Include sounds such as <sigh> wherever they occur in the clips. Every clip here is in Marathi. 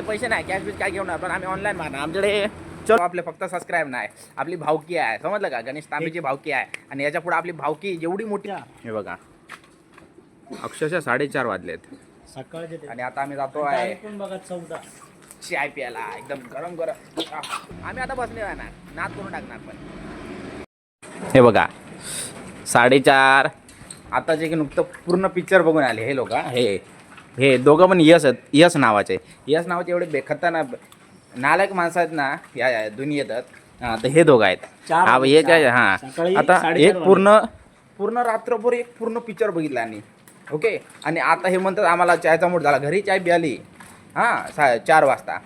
पैसे नाही कॅश बिश काय घेऊन पण आम्ही ऑनलाईन मारणार. आमच्याकडे चलो आपले फक्त सबस्क्राईब नाही आपली भावकी आहे. समजलं का? गणेश तांबेची भावकी आहे. आणि याच्यापुढे आपली भावकी एवढी मोठी हे बघा. अक्षरशः साडेचार वाजलेत. सकाळचे. आणि आता आम्ही जातो आहे पण बघा चौदा. चाय प्यायला एकदम गरम गरम. आम्ही आता बसले जाणार नाद करून टाकणार पण. हे बघा. साडेचार. आता जे की नुकतं पूर्ण पिक्चर बघून आले. हे लोक हे. हे दोघं पण यस आहेत यस नावाचे. यस नावाचे एवढे बेखताना नालायक माणसं आहेत ना या या दुनियेतात हां तर हे दोघं आहेत. हा. एक आहे हां. आता एक पूर्ण पूर्ण रात्रभर एक पूर्ण पिक्चर बघितला आणि ओके आणि आता हे म्हणतात आम्हाला चायचा मूड झाला. घरी चाय प्याली. हां सा चार वाजता.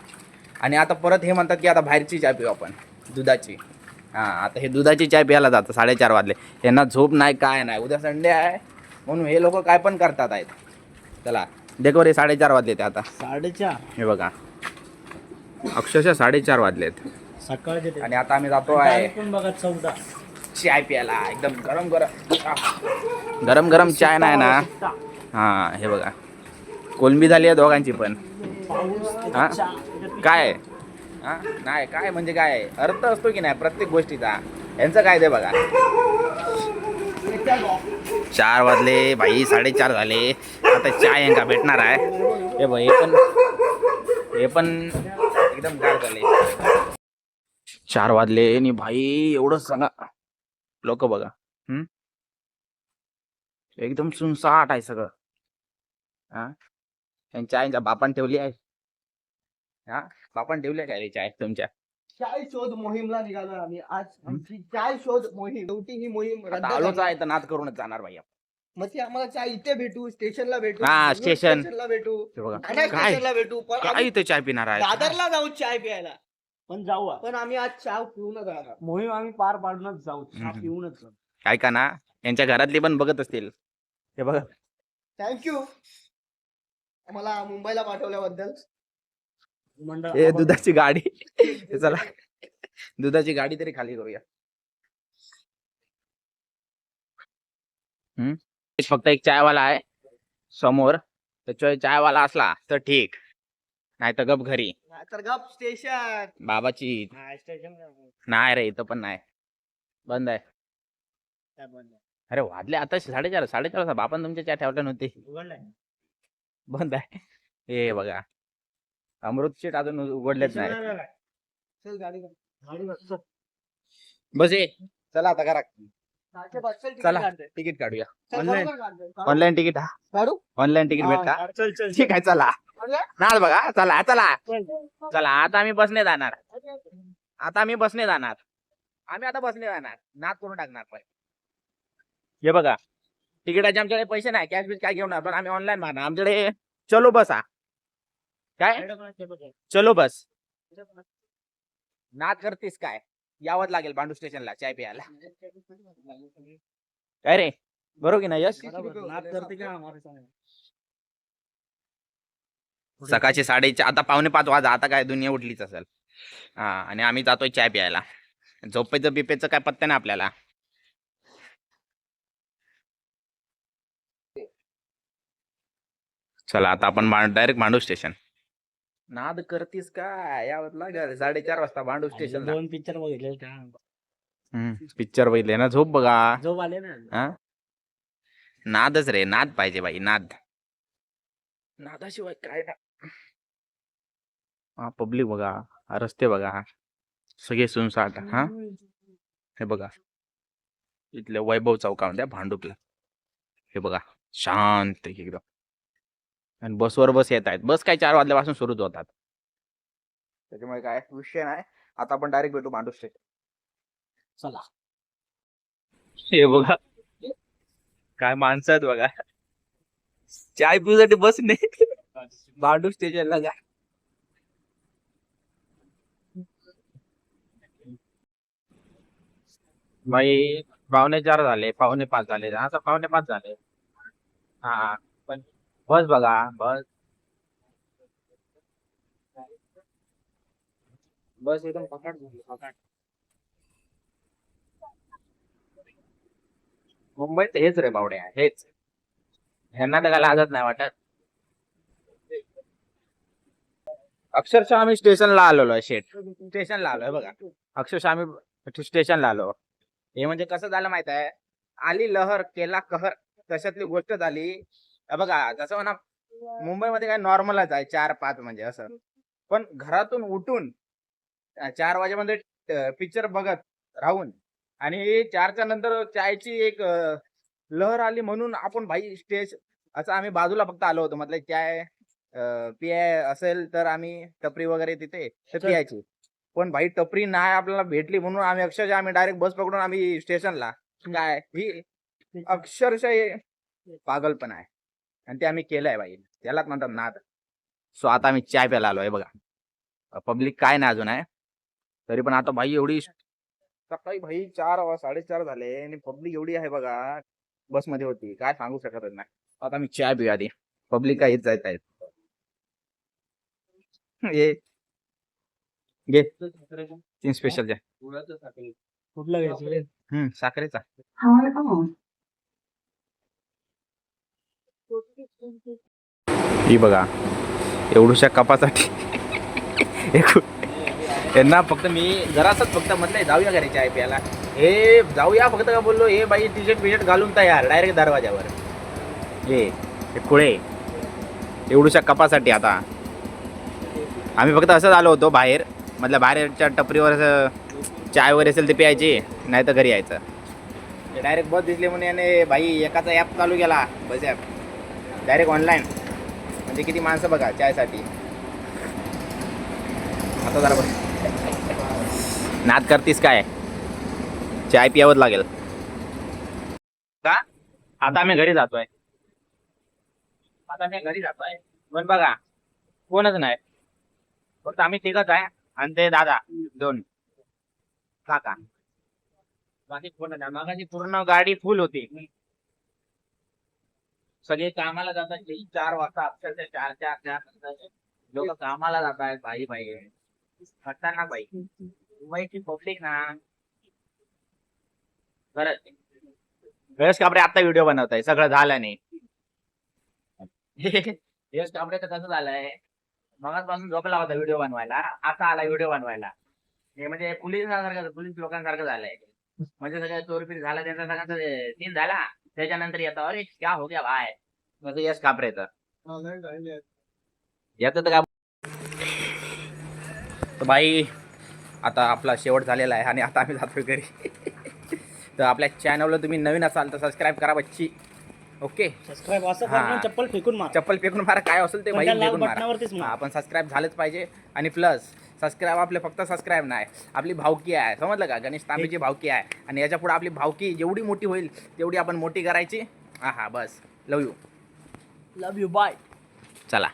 आणि आता परत हे म्हणतात की आता बाहेरची चाय पिऊ आपण. दुधाची. हां आता हे दुधाची चाय प्यायला जातं साडेचार वाजले. यांना झोप नाही काय नाही. उद्या संडे आहे. म्हणून हे लोक काय पण करतात आहेत. चला. देखो रे साडेचार वाजले ते आता. साडेचार? हे बघा. अक्षरशः साडेचार वाजलेत. सकाळचे ते. आणि आता आम्ही जातो आहे पण बघा चौदा. चाय प्यायला एकदम गरम गरम. गरम गरम चाय नाही ना? हां हे बघा. कोलंबी झाली आहे दोघांची पण. पाऊस हा? काय? हां? नाही काय म्हणजे काय? अर्थ असतो की नाही प्रत्येक गोष्टीचा? यांचं काय ते बघा. चार वाजले भाई साडेचार झाले. आता चाय यांका भेटणार आहे. हे भाई हे पण हे पण एकदम गार झाले. चार वाजले आणि भाई एवढं सांगा. लोक बघा. हम्म एकदम सुनसाट आहे सगळं. हा? त्यांच्या आईच्या बापान ठेवली आहे. हा? बापान ठेवली आहे काय रे चाय तुमच्या? चाय शोध मोहीमला निघालो आम्ही. आज आमची चाय शोध मोहीम शेवटी ही मोहीम रद्द आता आलोच झाली. आहे तर नाद करूनच जाणार भाई आपण. मग ती आम्हाला चाय इथे भेटू स्टेशनला भेटू हा, स्टेशन. स्टेशनला भेटू. हे बघा अनेक काय? स्टेशनला भेटू. पण काय आम्ही इथे चाय पिणार आहे? दादरला जाऊ चाय प्यायला. पण जाऊ आज. पण आम्ही आज चाय पिऊनच राहणार. मोहीम आम्ही पार पाडूनच जाऊ. चहा हम्म. पिऊनच जाऊ. ऐका ना यांच्या घरातली पण बघत असतील. हे बघा. थँक्यू आम्हाला मुंबईला पाठवल्याबद्दल. हे दुधाची गाडी. <laughs> चला. दुधाची गाडी तरी खाली करूया. हम्म? फक्त एक चायवाला आहे. समोर. त्याच्या चायवाला असला तर ठीक. नाही तर गप घरी. तर गप स्टेशन. बाबाची. स्टेशन नाही. रे इथं पण नाही. बंद आहे. अरे वाजले आता साडेचार साडेचार बापान तुमच्या चहा ठेवल्या नव्हते बंद आहे. हे बघा. अमृत शेट अजून उघडलेच नाही स्टेशनला काय? चल गाडी कर. गाडी बस, चल. बस ये चला आता करा बस, चल, तिकीट चला. काढतोय. तिकीट काढूया चल, Online. बरोबर काढतोय. ऑनलाईन तिकीट हा काढू ऑनलाईन तिकीट हा, भेटता चल चल ठीक आहे चला Online? नाच बघा चला चला चल. आता आम्ही बसने जाणार आता आम्ही बसने जाणार आम्ही आता बसने जाणार नाच करून टाकणार पण हे बघा तिकिटाचे आमच्याकडे पैसे नाही कॅश बिश काय घेऊन पण आम्ही ऑनलाईन मारणार आमच्याकडे चलो बस हा काय? चलो बस. नाद करतेस काय? यावंच लागेल बांडू स्टेशनला चाय प्यायला. काय रे? बरोबर की नाही यश. सकाळचे साडेचार आता पावणे पाच वाजा आता काय दुनिया उठलीच असेल. हा आणि आम्ही जातोय चाय प्यायला. झोपेचं बिपेचं काय पत्ते नाही आपल्याला. चला आता आपण डायरेक्ट भांडू स्टेशन. नाद करतीस काय? यावं लागेल साडेचार वाजता भांडू स्टेशन दोन पिक्चर बघितले त्या पिक्चर बघितले ना झोप बघा. झोप आले ना? हा? नादच रे नाद पाहिजे बाई नाद. नादाशिवाय काय ना? हा पब्लिक बघा हा रस्ते बघा सगळे सुनसाट हा. हे बघा. इथले वैभव चौकामध्ये भांडुपला. हे बघा शांत एकदम. आणि बसवर बस येत आहेत. बस काय चार वाजल्यापासून सुरूच होतात. त्याच्यामुळे काय विषय नाही. आता आपण डायरेक्ट भेटू भांडू स्टेशन चला. हे बघा. काय माणसं आहेत बघा. चाय पिऊसाठी बस नाही. भांडू स्टेशनला जा. बाई पावणे चार झाले. पावणे पाच झाले. आता पावणे पाच झाले. हा. बस बघा बस. बस एकदम पकड पकड मुंबईत हेच रे बावड्या हेच. ह्यांना तर काय लाजत नाही वाटत. अक्षरशः आम्ही स्टेशनला आलेलो आहे शेट स्टेशनला आलोय बघा. अक्षरशः आम्ही स्टेशनला आलो. हे म्हणजे कसं झालं माहीत आहे? आली लहर केला कहर. तशातली गोष्ट झाली. बघा जसं म्हणा मुंबईमध्ये काय नॉर्मलच आहे चार पाच म्हणजे असं. पण घरातून उठून चार वाजेमध्ये पिक्चर बघत राहून आणि चारच्या नंतर चायची एक लहर आली म्हणून आपण भाई स्टेज असं आम्ही बाजूला फक्त आलो होतो. म्हटलं चाय पियाय असेल तर आम्ही टपरी वगैरे तिथे पियायची. पण भाई टपरी नाही आपल्याला भेटली म्हणून आम्ही अक्षरशः आम्ही डायरेक्ट बस पकडून आम्ही स्टेशनला काय? ही अक्षरशः पागलपण आहे. आणि ते आम्ही केलंय भाई त्यालाच म्हणतात नाद. सो आता आम्ही चाय प्यायला आलोय बघा. पब्लिक काय नाही अजून आहे तरी पण आता भाई एवढी सकाळी भाई चार वा- साडेचार झाले आणि पब्लिक एवढी आहे बघा. बसमध्ये होती. काय सांगू शकत नाही. आता मी चाय पिऊ आधी. पब्लिक काय येत जात आहेत ये. घे. तीन स्पेशल द्या कुठलं घ्यायचं? हम्म साखरेचा. ही बघा एवढूशा कपासाठी. यांना त्यांना फक्त मी जरासच फक्त म्हटलंय जाऊया घरी चाय प्यायला. हे जाऊया फक्त का बोललो हे बाई टी शर्ट बिशर्ट घालून तयार डायरेक्ट दरवाजावर हे कुळे खुळे. एवढूशा कपासाठी आता. आम्ही फक्त असंच आलो होतो बाहेर. म्हटलं बाहेरच्या टपरीवर असं चाय वगैरे असेल ते प्यायची नाही तर घरी यायचं. डायरेक्ट बस दिसली म्हणून याने बाई एकाचा ॲप चालू केला बस ॲप डायरेक्ट ऑनलाईन म्हणजे किती माणसं बघा चायसाठी आता जरा बघ. नाद करतीस काय? चाय पियावंच लागेल. का? आता आम्ही घरी जातोय. आता आम्ही घरी जातोय. पण बघा कोणच नाही. फक्त आम्ही तिघच आहे आणि ते दादा दोन. काका. बाकी कोण नाही. मागाची पूर्ण गाडी फुल होती. सगळे कामाला जातात ते चार वाजता अक्षरशः चार चार चार लोक कामाला जात आहेत भाई भाई खतरनाक बाई. मुंबईची पब्लिक ना. खरंच. यश कापडे आता व्हिडिओ बनवत आहे सगळं झालं नाही. <laughs> यश कापडे तर कसं झालंय. मगापासून झोपला होता व्हिडिओ बनवायला. आता आला व्हिडिओ बनवायला. हे म्हणजे पोलिसांसारखं पोलीस लोकांसारखं झालंय. म्हणजे सगळं चोरपीर झाला त्यांचा सगळ्यांचा सीन झाला. त्याच्यानंतर येतो अरे क्या हो गया भाई म्हणजे यश कापरे तर याचं तर काय तर बाई आता आपला शेवट झालेला आहे आणि आता आम्ही जातोय घरी. <laughs> तर आपल्या चॅनलला तुम्ही नवीन असाल तर सबस्क्राईब करा बच्ची. ओके सबस्क्राईब असं चप्पल फेकून मार. चप्पल फेकून मारा काय असेल ते फेकून मार. आपण सबस्क्राईब झालंच पाहिजे. आणि प्लस सबस्क्राईब आपले फक्त सबस्क्राईब नाही. आपली भावकी आहे. समजलं का? गणेश तांबेची भावकी आहे. आणि याच्यापुढे आपली भावकी जेवढी मोठी होईल तेवढी आपण मोठी करायची. हा हा बस. Love you love you bye चला.